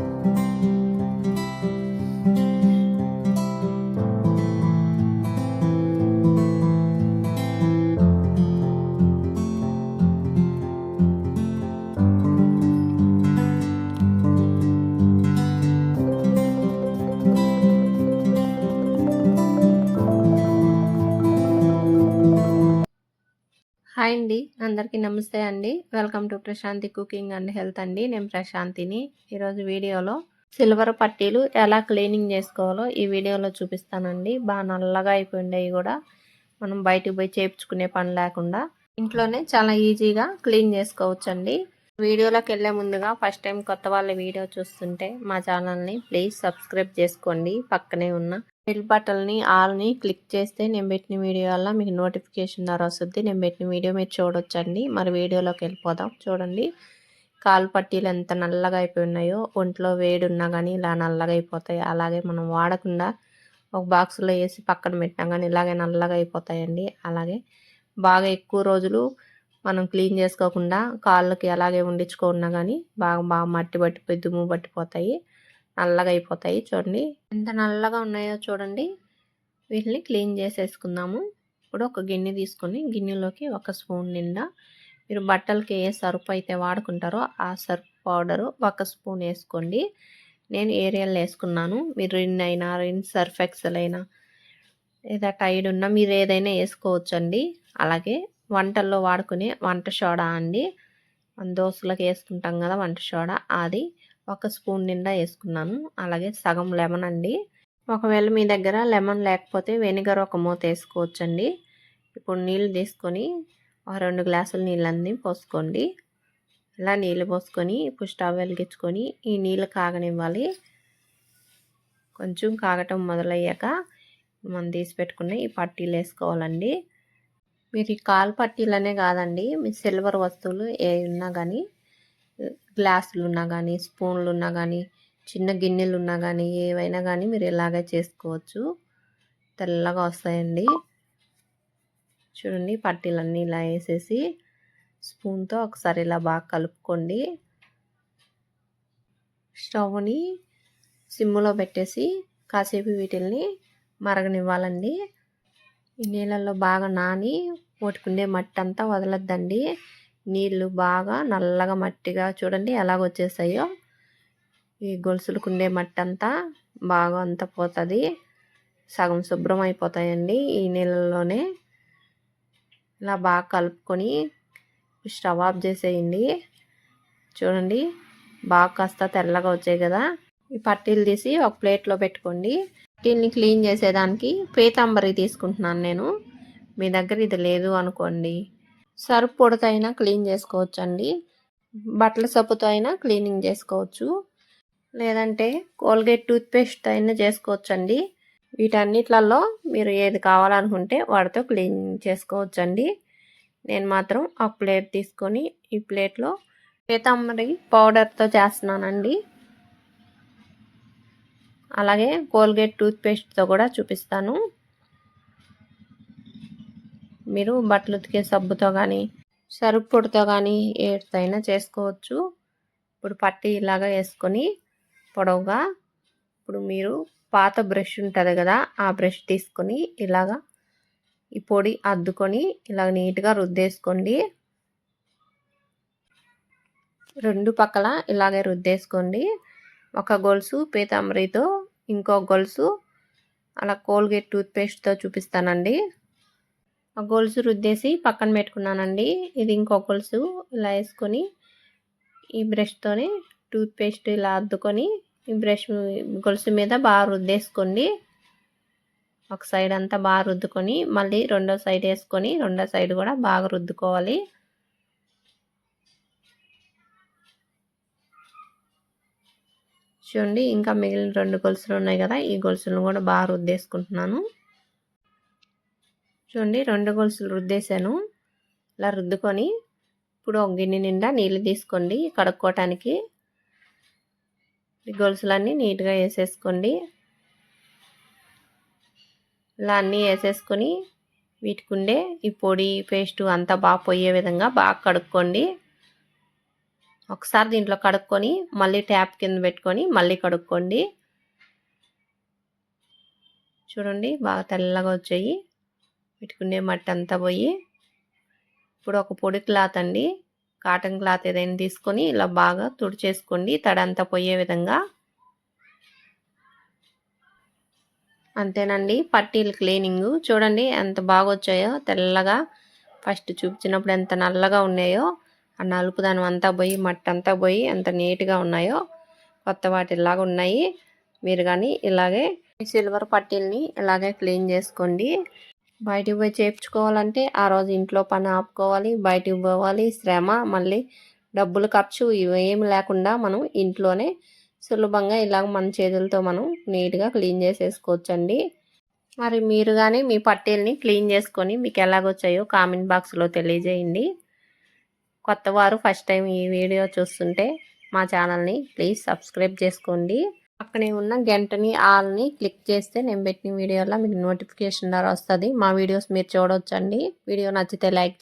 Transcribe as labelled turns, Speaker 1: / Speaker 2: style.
Speaker 1: Bye. Hi అండి. అందరికీ నమస్తే అండి. Welcome to Prashanti cooking and health అండి. నేను ప్రశాంతిని. ఈరోజు వీడియోలో సిల్వర్ పట్టీలు ఎలా క్లీనింగ్ చేసుకోవాలో ఈ వీడియోలో చూపిస్తానండి. బాగా నల్లగా అయిపోయిండేవి కూడా మనం బయటకు పోయి చేయించుకునే పని లేకుండా ఇంట్లోనే చాలా ఈజీగా క్లీన్ చేసుకోవచ్చండి. వీడియోలోకి వెళ్ళే ముందుగా ఫస్ట్ టైం కొత్త వాళ్ళ వీడియో చూస్తుంటే మా ఛానల్ని ప్లీజ్ సబ్స్క్రైబ్ చేసుకోండి. పక్కనే ఉన్న బెల్ బటన్ని ఆల్ని క్లిక్ చేస్తే నేను పెట్టిన వీడియో వల్ల మీకు నోటిఫికేషన్ ద్వారా వస్తుంది. నేను పెట్టిన వీడియో మీరు చూడొచ్చండి. మరి వీడియోలోకి వెళ్ళిపోదాం. చూడండి. కాలు పట్టీలు ఎంత నల్లగా అయిపోయి ఉన్నాయో ఒంట్లో వేడి ఉన్నా కానీ ఇలా నల్లగా అయిపోతాయి. అలాగే మనం వాడకుండా ఒక బాక్స్లో వేసి పక్కన పెట్టినా కానీ ఇలాగే నల్లగా అయిపోతాయండి. అలాగే బాగా ఎక్కువ రోజులు మనం క్లీన్ చేసుకోకుండా కాళ్ళకి అలాగే ఉండించుకున్నా కానీ బాగా బాగా మట్టి పట్టిపోయి దుమ్ము పట్టిపోతాయి. నల్లగా అయిపోతాయి చూడండి. ఎంత నల్లగా ఉన్నాయో చూడండి. వీటిని క్లీన్ చేసేసుకుందాము. ఇప్పుడు ఒక గిన్నె తీసుకొని గిన్నెలోకి ఒక స్పూన్ నిండా మీరు బట్టలకి ఏ సర్ఫ్ అయితే వాడుకుంటారో ఆ సర్ఫ్ పౌడరు ఒక స్పూన్ వేసుకోండి. నేను ఏరియల్ వేసుకున్నాను. మీరు రిన్ అయినా రిన్ సర్ఫ్ ఎక్సెల్ అయినా లేదా టైడ్ ఉన్నా మీరు ఏదైనా వేసుకోవచ్చండి. అలాగే వంటల్లో వాడుకునే వంట సోడా అండి. దోశలకు వేసుకుంటాం కదా వంట సోడా అది ఒక స్పూన్ నిండా వేసుకున్నాను అలాగే సగం లెమన్ అండి. ఒకవేళ మీ దగ్గర లెమన్ లేకపోతే వెనిగర్ ఒక మూత వేసుకోవచ్చండి. ఇప్పుడు నీళ్ళు తీసుకొని ఒక రెండు గ్లాసుల నీళ్ళన్నీ పోసుకోండి. ఇలా నీళ్ళు పోసుకొని ఇప్పుడు స్టవ్ వెలిగించుకొని ఈ నీళ్ళు కాగనివ్వాలి. కొంచెం కాగటం మొదలయ్యాక మనం తీసి పెట్టుకున్న ఈ పట్టీలు వేసుకోవాలండి. మీరు ఈ కాలు పట్టీలనే కాదండి. మీ సిల్వర్ వస్తువులు ఏ ఉన్నా కానీ గ్లాసులు ఉన్నా కానీ స్పూన్లు ఉన్నా కానీ చిన్న గిన్నెలు ఉన్నా కానీ ఏవైనా కానీ మీరు ఇలాగే చేసుకోవచ్చు. తెల్లగా వస్తాయండి. చూడండి పట్టీలన్నీ ఇలా వేసేసి స్పూన్తో ఒకసారి ఇలా బాగా కలుపుకోండి. స్టవ్ని సిమ్లో పెట్టేసి కాసేపు వీటిల్ని మరగనివ్వాలండి. ఈ నీళ్ళల్లో బాగా నాని ఓటుకుండే మట్టి అంతా వదలద్దండి. నీళ్ళు బాగా నల్లగా మట్టిగా చూడండి ఎలాగొచ్చేసాయో. ఈ గొలుసులకుండే మట్టి అంతా బాగా అంతా పోతుంది. సగం శుభ్రం అయిపోతాయండి ఈ నీళ్ళలోనే ఇలా బాగా కలుపుకొని స్టవ్ ఆఫ్ చేసేయండి. చూడండి బాగా కాస్త తెల్లగా వచ్చాయి కదా. ఈ పట్టీలు తీసి ఒక ప్లేట్లో పెట్టుకోండి. పట్టీల్ని క్లీన్ చేసేదానికి పీతాంబరి తీసుకుంటున్నాను నేను. మీ దగ్గర ఇది లేదు అనుకోండి. సర్ఫ్ పొడితో అయినా క్లీన్ చేసుకోవచ్చు అండి బట్టల సబ్బుతో అయినా క్లీనింగ్ చేసుకోవచ్చు. లేదంటే కోల్గేట్ టూత్పేస్ట్ అయినా చేసుకోవచ్చు అండి వీటన్నిట్లలో మీరు ఏది కావాలనుకుంటే వాటితో క్లీన్ చేసుకోవచ్చండి. నేను మాత్రం ఒక ప్లేట్ తీసుకొని ఈ ప్లేట్లో పీతాంబరి పౌడర్తో చేస్తున్నానండి. అలాగే కోల్గేట్ టూత్పేస్ట్తో కూడా చూపిస్తాను. మీరు బట్టలు ఉతికే సబ్బుతో కానీ సరుపు పొడితో కానీ ఏదైనా చేసుకోవచ్చు. ఇప్పుడు పట్టి ఇలాగా వేసుకొని పొడవుగా ఇప్పుడు మీరు పాత బ్రష్ ఉంటుంది కదా ఆ బ్రష్ తీసుకొని ఇలాగా ఈ పొడి అద్దుకొని ఇలా నీట్గా రుద్దేసుకోండి. రెండు పక్కల ఇలాగే రుద్దేసుకోండి. ఒక గొలుసు పీతాంబరితో ఇంకో గొలుసు అలా కోల్గేట్ టూత్పేస్ట్తో చూపిస్తానండి. గొలుసు రుద్దేసి పక్కన పెట్టుకున్నానండి. ఇది ఇంకో గొలుసు. ఇలా వేసుకొని ఈ బ్రష్తోని టూత్పేస్ట్ ఇలా అద్దుకొని ఈ బ్రష్ గొలుసు మీద బాగా రుద్దేసుకోండి. ఒక సైడ్ అంతా బాగా రుద్దుకొని మళ్ళీ రెండో సైడ్ వేసుకొని రెండో సైడ్ కూడా బాగా రుద్దుకోవాలి. చూడండి ఇంకా మిగిలిన రెండు గొలుసులు ఉన్నాయి కదా ఈ గొలుసులను కూడా బాగా రుద్దేసుకుంటున్నాను. చూడండి రెండు గొలుసులు రుద్దేశాను. ఇలా రుద్దుకొని ఇప్పుడు ఒక గిన్నె నిండా నీళ్ళు తీసుకోండి కడుక్కోవటానికి గొలుసులన్నీ నీట్గా వేసేసుకోండి. ఇలా అన్నీ వేసేసుకొని వీటికుండే ఈ పొడి పేస్టు అంతా బాగా పోయే విధంగా బాగా కడుక్కోండి. ఒకసారి దీంట్లో కడుక్కొని మళ్ళీ ట్యాప్ కింద పెట్టుకొని మళ్ళీ కడుక్కోండి. చూడండి బాగా తెల్లగా వచ్చాయి. పెట్టుకునే మట్టి అంతా పోయి ఇప్పుడు ఒక పొడి క్లాత్ అండి. కాటన్ క్లాత్ ఏదైనా తీసుకొని ఇలా బాగా తుడిచేసుకోండి. తడంతా పోయే విధంగా. అంతేనండి. పట్టీలు క్లీనింగ్. చూడండి ఎంత బాగా వచ్చాయో తెల్లగా. ఫస్ట్ చూపించినప్పుడు ఎంత నల్లగా ఉన్నాయో ఆ నలుపుదనం అంతా పోయి మట్టి అంతా పోయి ఎంత నీట్గా ఉన్నాయో కొత్త వాటిలాగా ఉన్నాయి. మీరు కానీ ఇలాగే సిల్వర్ పట్టీల్ని ఇలాగే క్లీన్ చేసుకోండి. బయటికి పోయి చేయించుకోవాలంటే ఆ రోజు ఇంట్లో పని ఆపుకోవాలి బయటికి పోవాలి శ్రమ మళ్ళీ డబ్బులు ఖర్చు ఇవేమి లేకుండా మనం ఇంట్లోనే సులభంగా ఇలాగ మన చేతులతో మనం నీట్గా క్లీన్ చేసేసుకోవచ్చండి. మరి మీరు కానీ మీ పట్టీల్ని క్లీన్ చేసుకొని మీకు ఎలాగొచ్చాయో కామెంట్ బాక్స్లో తెలియజేయండి. కొత్త వారు ఫస్ట్ టైం ఈ వీడియో చూస్తుంటే మా ఛానల్ని ప్లీజ్ సబ్స్క్రైబ్ చేసుకోండి. పక్కనే ఉన్న గంటని ఆల్ని క్లిక్ చేస్తే నేను పెట్టిన వీడియోలో మీకు నోటిఫికేషన్ ద్వారా వస్తుంది. మా వీడియోస్ మీరు చూడవచ్చండి వీడియో నచ్చితే లైక్